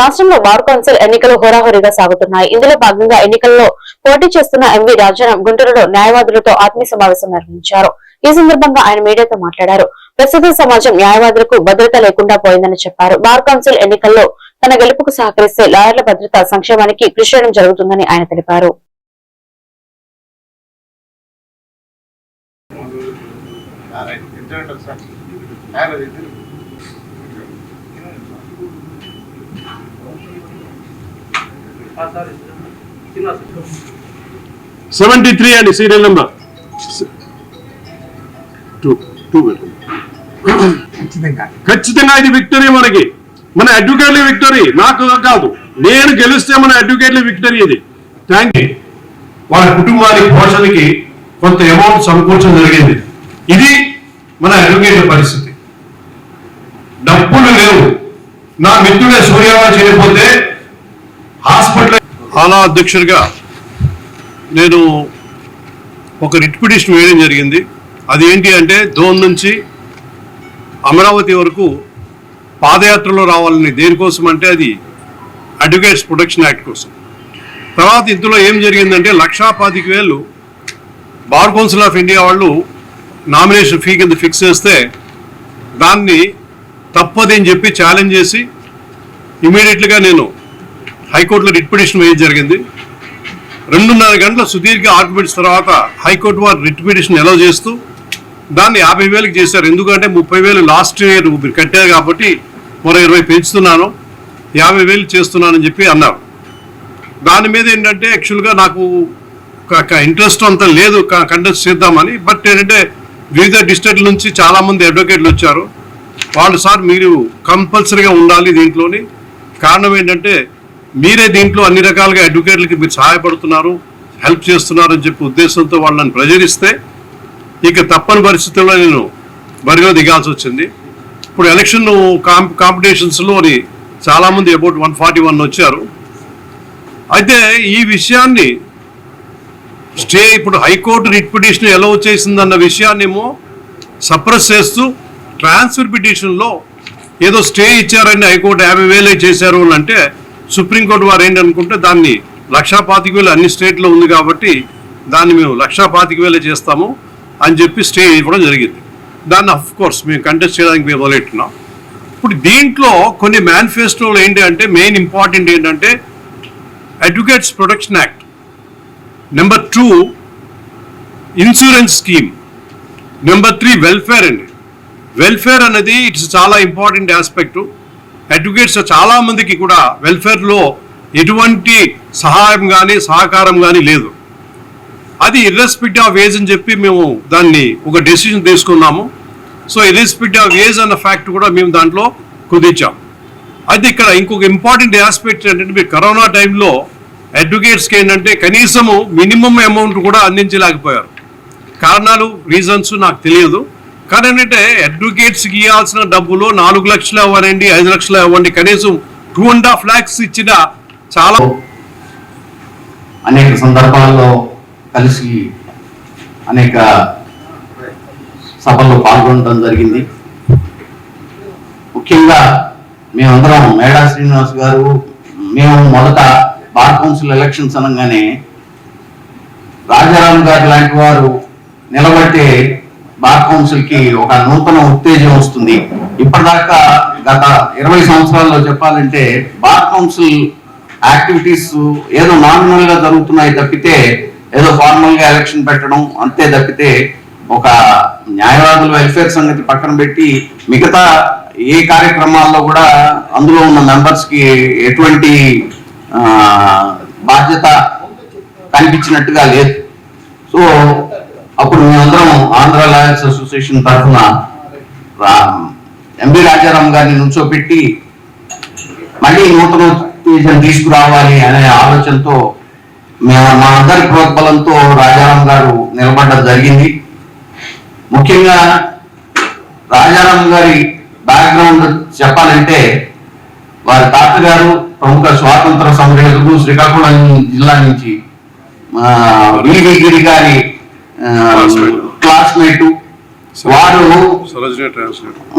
రాష్ట్రంలో bar council ఎన్నికలు హోరాహోరీగా సాగుతున్నాయి. ఇందులో భాగంగా ఎన్నికల్లో పోటీ చేస్తున్న ఎంవి రాజారాం గుంటూరులో న్యాయవాదులతో ఆత్మీయ సమావేశం నిర్వహించారు. ఈ సందర్భంగా ఆయన మీడియాతో మాట్లాడారు. ప్రస్తుత సమాజం న్యాయవాదులకు భద్రత లేకుండా పోయిందని చెప్పారు. బార్ కౌన్సిల్ ఎన్నికల్లో తన గెలుపుకు సహకరిస్తే లాయర్ల భద్రత సంక్షేమానికి కృషి చేయడం జరుగుతుందని ఆయన తెలిపారు. సెవెంటీ త్రీ అండి సీరియల్ నెంబర్. టూ టూ ఖచ్చితంగా. ఇది విక్టరీ మనకి. మన అడ్వకేట్లీ విక్టరీ నాకు కాదు. నేను గెలిస్తే మన అడ్వకేట్లీ విక్టరీ ఇది. థ్యాంక్ యూ వాళ్ళ కుటుంబానికి పోషణకి కొంత అమౌంట్ సమకూర్చడం జరిగింది. ఇది మన అడ్వకేట్ల పరిస్థితి. డబ్బులు లేవు. నా మిత్రుడే సూర్యరావు చేయకపోతే హాస్పిటల్ ఆలా అధ్యక్షుడిగా నేను ఒక రిట్ పిటిషన్ వేయడం జరిగింది. అది ఏంటి అంటే దోన్ నుంచి అమరావతి వరకు పాదయాత్రలో రావాలని దేనికోసం అంటే అది అడ్వకేట్స్ ప్రొటెక్షన్ యాక్ట్ కోసం. తర్వాత ఇందులో ఏం జరిగిందంటే లక్షా పాతిక వేలు బార్ కౌన్సిల్ ఆఫ్ ఇండియా వాళ్ళు నామినేషన్ ఫీ కింద ఫిక్స్ చేస్తే దాన్ని తప్పదని చెప్పి ఛాలెంజ్ చేసి ఇమీడియట్గా నేను హైకోర్టులో రిట్ పిటిషన్ వేయడం జరిగింది. రెండున్నర గంటల సుదీర్ఘ ఆర్గ్యుమెంట్స్ తర్వాత హైకోర్టు వారు రిట్ పిటిషన్ ఎలా చేస్తూ దాన్ని యాభై వేలకు చేశారు. ఎందుకంటే ముప్పై వేలు లాస్ట్ ఇయర్ మీరు కట్టారు కాబట్టి మరో ఇరవై పెంచుతున్నాను. యాభై వేలు చేస్తున్నానని చెప్పి అన్నారు. దాని మీద ఏంటంటే యాక్చువల్గా నాకు ఇంట్రెస్ట్ అంత లేదు. కంటెస్ట్ చేద్దామని. బట్ ఏంటంటే వివిధ డిస్ట్రిక్ట్ల నుంచి చాలామంది అడ్వకేట్లు వచ్చారు. వాళ్ళు సార్ మీరు కంపల్సరీగా ఉండాలి దీంట్లోని. కారణం ఏంటంటే మీరే దీంట్లో అన్ని రకాలుగా అడ్వకేట్లకి మీరు సహాయపడుతున్నారు హెల్ప్ చేస్తున్నారు అని చెప్పి ఉద్దేశంతో వాళ్ళని ప్రజరిస్తే ఇక తప్పని పరిస్థితుల్లో నేను బరిలో దిగాల్సి వచ్చింది. ఇప్పుడు ఎలక్షన్ కాంప్ కాంపిటీషన్స్లోని చాలామంది అబౌట్ వన్ ఫార్టీ వన్ వచ్చారు. అయితే ఈ విషయాన్ని స్టే ఇప్పుడు హైకోర్టు రిట్ పిటిషన్ ఎలా చేసిందన్న విషయాన్నేమో సప్రెస్ చేస్తూ ట్రాన్స్ఫర్ పిటిషన్లో ఏదో స్టే ఇచ్చారని హైకోర్టు యాభై వేలే చేశారు అని అంటే సుప్రీంకోర్టు వారు ఏంటనుకుంటే దాన్ని లక్షా పాతిక వేలు అన్ని స్టేట్లో ఉంది కాబట్టి దాన్ని మేము లక్షా పాతిక వేలే చేస్తాము అని చెప్పి స్టే ఇవ్వడం జరిగింది. దాన్ని అఫ్ కోర్స్ మేము కంటెస్ట్ చేయడానికి మేము మొదలెట్టున్నాం ఇప్పుడు దీంట్లో కొన్ని మేనిఫెస్టోలు ఏంటి అంటే మెయిన్ ఇంపార్టెంట్ ఏంటంటే advocates protection act number two insurance scheme number three welfare అండి. వెల్ఫేర్ అనేది ఇట్స్ చాలా ఇంపార్టెంట్ ఆస్పెక్టు అడ్వకేట్స్ చాలా మందికి కూడా వెల్ఫేర్లో ఎటువంటి సహాయం కానీ సహకారం కానీ లేదు. అది ఇర్రెస్పెక్ట్ ఆఫ్ ఏజ్ అని చెప్పి మేము దాన్ని ఒక డెసిషన్ తీసుకున్నాము. సో ఇర్రెస్పెక్ట్ ఆఫ్ ఏజ్ అన్న ఫ్యాక్ట్ కూడా మేము దాంట్లో కుదించాం. అయితే ఇక్కడ ఇంకొక ఇంపార్టెంట్ ఆస్పెక్ట్ ఏంటంటే మీరు కరోనా టైంలో అడ్వకేట్స్కి ఏంటంటే కనీసము మినిమం అమౌంట్ కూడా అందించలేకపోయారు. కారణాలు రీజన్స్ నాకు తెలియదు. కానీ ఏంటంటే అడ్వకేట్స్కి ఇవ్వాల్సిన డబ్బులు నాలుగు లక్షలు ఇవ్వనండి ఐదు లక్షలు ఇవ్వండి కనీసం టూ అండ్ హాఫ్ ల్యాక్స్ ఇచ్చిన చాలా అనేక సందర్భాల్లో కలిసి అనేక సభల్లో పాల్గొనడం జరిగింది. ముఖ్యంగా మేమందరం మేడా శ్రీనివాస్ గారు మేము మొదట బార్ కౌన్సిల్ ఎలక్షన్స్ అనగానే రాజారాం గారు లాంటి వారు నిలబడితే బార్ కౌన్సిల్కి ఒక నూతన ఉత్తేజం వస్తుంది. ఇప్పటిదాకా గత ఇరవై సంవత్సరాల్లో చెప్పాలంటే బార్ కౌన్సిల్ యాక్టివిటీస్ ఏదో నామినల్గా జరుగుతున్నాయి తప్పితే ఏదో ఫార్మల్గా ఎలక్షన్ పెట్టడం అంతే తప్పితే ఒక న్యాయవాదుల వెల్ఫేర్ సంగతి పక్కన పెట్టి మిగతా ఏ కార్యక్రమాల్లో కూడా అందులో ఉన్న మెంబర్స్కి ఎటువంటి బాధ్యత కనిపించినట్టుగా లేదు. సో అప్పుడు మేమందరం ఆంధ్ర లాయర్స్ అసోసియేషన్ తరఫున ఎంబి రాజారాం గారిని నుంచోపెట్టి మళ్ళీ నూతన ఉత్తేజం తీసుకురావాలి అనే ఆలోచనతో మేము మా అందరి ప్రోద్బలంతో రాజారాం గారు నిలబడడం జరిగింది. ముఖ్యంగా రాజారాం గారి బ్యాక్గ్రౌండ్ చెప్పాలంటే వారి తాతగారు ప్రముఖ స్వాతంత్ర సమరయోధుడు శ్రీకాకుళం జిల్లా నుంచి విడిగిరి గారి క్లాస్మేట్ ఆ,